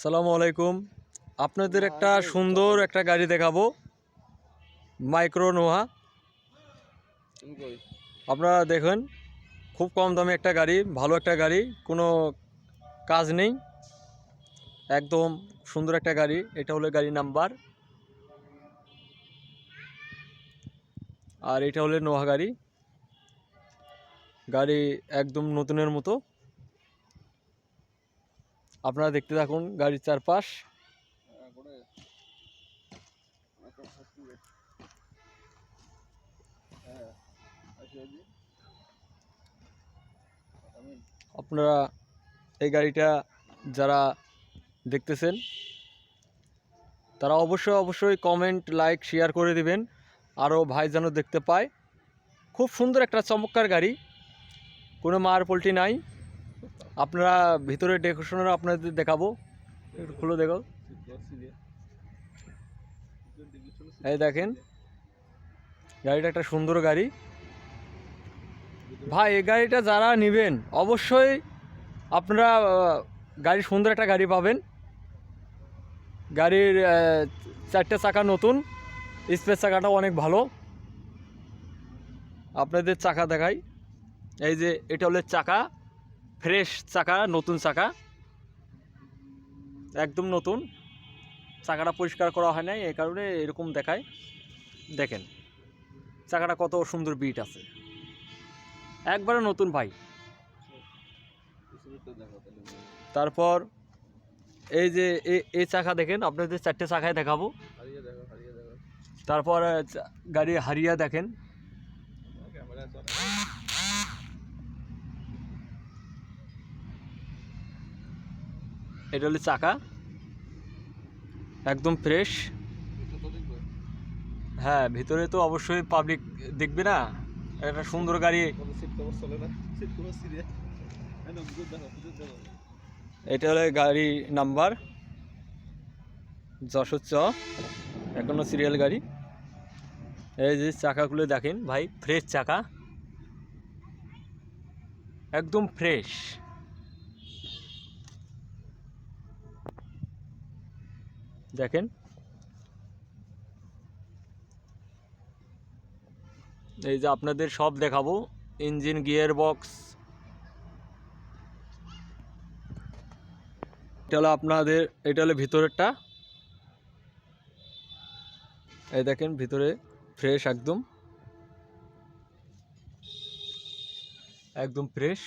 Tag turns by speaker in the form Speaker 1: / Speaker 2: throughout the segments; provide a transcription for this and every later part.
Speaker 1: সালামু আলাইকুম। আপনাদের একটা সুন্দর একটা গাড়ি দেখাবো। মাইক্রো নোহা। আপনারা দেখেন, খুব কম দামে একটা গাড়ি, ভালো একটা গাড়ি, কোনো কাজ নেই। একদম সুন্দর একটা গাড়ি, এটা হলো গাড়ি নাম্বার। আর এটা হলো নোহা গাড়ি। গাড়ি একদম নতুনের মতো। আপনারা দেখতে থাকুন গাড়ির চারপাশ। আপনারা এই গাড়িটা যারা দেখতেছেন, তারা অবশ্যই অবশ্যই কমেন্ট লাইক শেয়ার করে দিবেন। আরও ভাই যেন দেখতে পায়। খুব সুন্দর একটা চমৎকার গাড়ি। কোনো মার পোল্টি নাই। আপনারা ভিতরে ডেকোরেশনের আপনাদের দেখাবো। একটু খুলে দেখো। এই দেখেন, গাড়িটা একটা সুন্দর গাড়ি। ভাই, এই গাড়িটা যারা নেবেন, অবশ্যই আপনারা গাড়ি সুন্দর একটা গাড়ি পাবেন। গাড়ির চারটে চাকা নতুন, স্পেস চাকাটাও অনেক ভালো। আপনাদের চাকা দেখাই। এই যে, এটা হলো চাকা। ফ্রেশ চাকা, নতুন চাকা। একদম নতুন। চাকাটা পরিষ্কার করা হয় নাই এই কারণে এরকম দেখায়। দেখেন, চাকাটা কত সুন্দর বিট আছে। একবারে নতুন ভাই। তারপর, এই যে এই চাকা দেখেন, আপনাদের চারটে চাকায় দেখাবো। তারপর গাড়ি হারিয়া দেখেন। এটা হলো চাকা। একদম ফ্রেশ হ্যাঁ ভিতরে তো অবশ্যই পাবলিক দেখবে না। একটা সুন্দর গাড়ি। এটা হলো গাড়ি নাম্বার যশোর চ। এখনও সিরিয়াল গাড়ি। এই যে চাকাগুলো দেখেন ভাই ফ্রেশ চাকা। একদম ফ্রেশ দেখেন। এই যে আপনাদের সব দেখাবো। ইঞ্জিন গিয়ার বক্স এটা হলো আপনাদের, এটা হলো ভিতরেরটা। এই দেখেন, ভিতরে ফ্রেশ একদম। একদম ফ্রেশ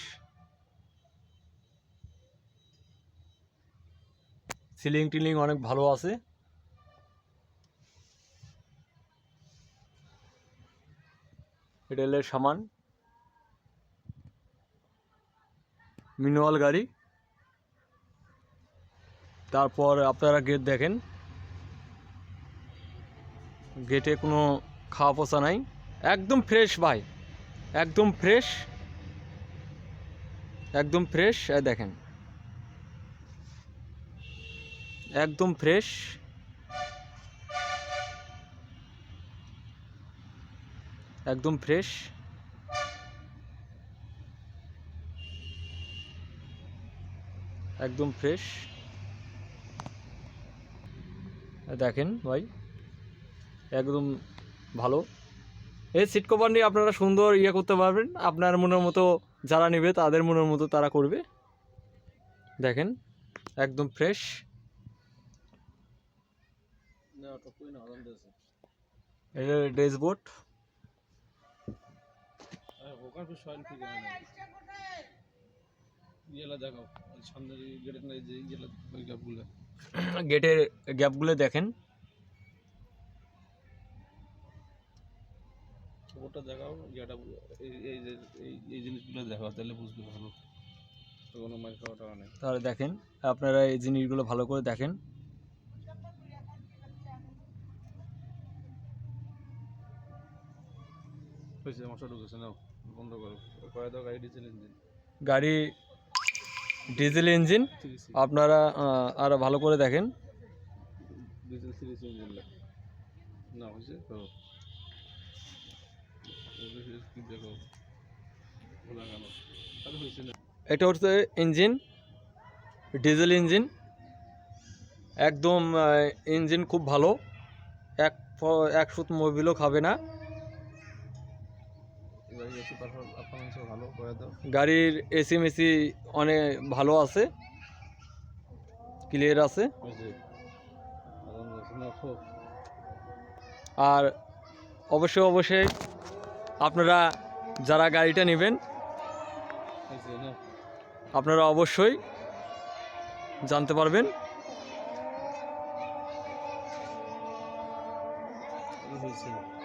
Speaker 1: সিলিং টিলিং অনেক ভালো আছে। হলো সামান। মিনুয়াল গাড়ি। তারপর আপনারা গেট দেখেন। গেটে কোনো খাওয়া পোষা নাই। একদম ফ্রেশ ভাই। একদম ফ্রেশ একদম ফ্রেশ দেখেন। একদম ফ্রেশ। একদম ফ্রেশ। একদম ফ্রেশ। দেখেন ভাই, একদম ভালো। এই সিট কভার নিয়ে আপনারা সুন্দর ইয়ে করতে পারবেন। আপনার মনের মতো যারা নেবে, তাদের মনের মতো তারা করবে। দেখেন, একদম ফ্রেশ। এটা গেটের গ্যাপগুলো দেখেন।
Speaker 2: ওটা দেখাও এই এই যে এই এই জিনিসগুলো দেখাও তাহলে বুঝবে ভালো। তো কোনো মার খাওয়া টাওয়া নেই।
Speaker 1: তাহলে দেখেন আপনারা এই জিনিসগুলো ভালো করে দেখেন।
Speaker 2: হয়েছে মশা ঢুকেছে নাও বন্ধ করো। কয়ে দাও গাড়ি ডিজেল ইঞ্জিন
Speaker 1: গাড়ি ডিজেল ইঞ্জিন আপনারা আরও ভালো করে দেখেন।
Speaker 2: ডিজেল ইঞ্জিন না হয়েছে তো।
Speaker 1: এটা হচ্ছে ইঞ্জিন ডিজেল ইঞ্জিন একদম ইঞ্জিন খুব ভালো। এক এক সুত মোবিলও খাবে না। গাড়ির এসি মেসি অনেক ভালো আছে ক্লিয়ার আছে। আর অবশ্যই অবশ্যই আপনারা যারা গাড়িটা নেবেন আপনারা অবশ্যই জানতে পারবেন। হয়েছে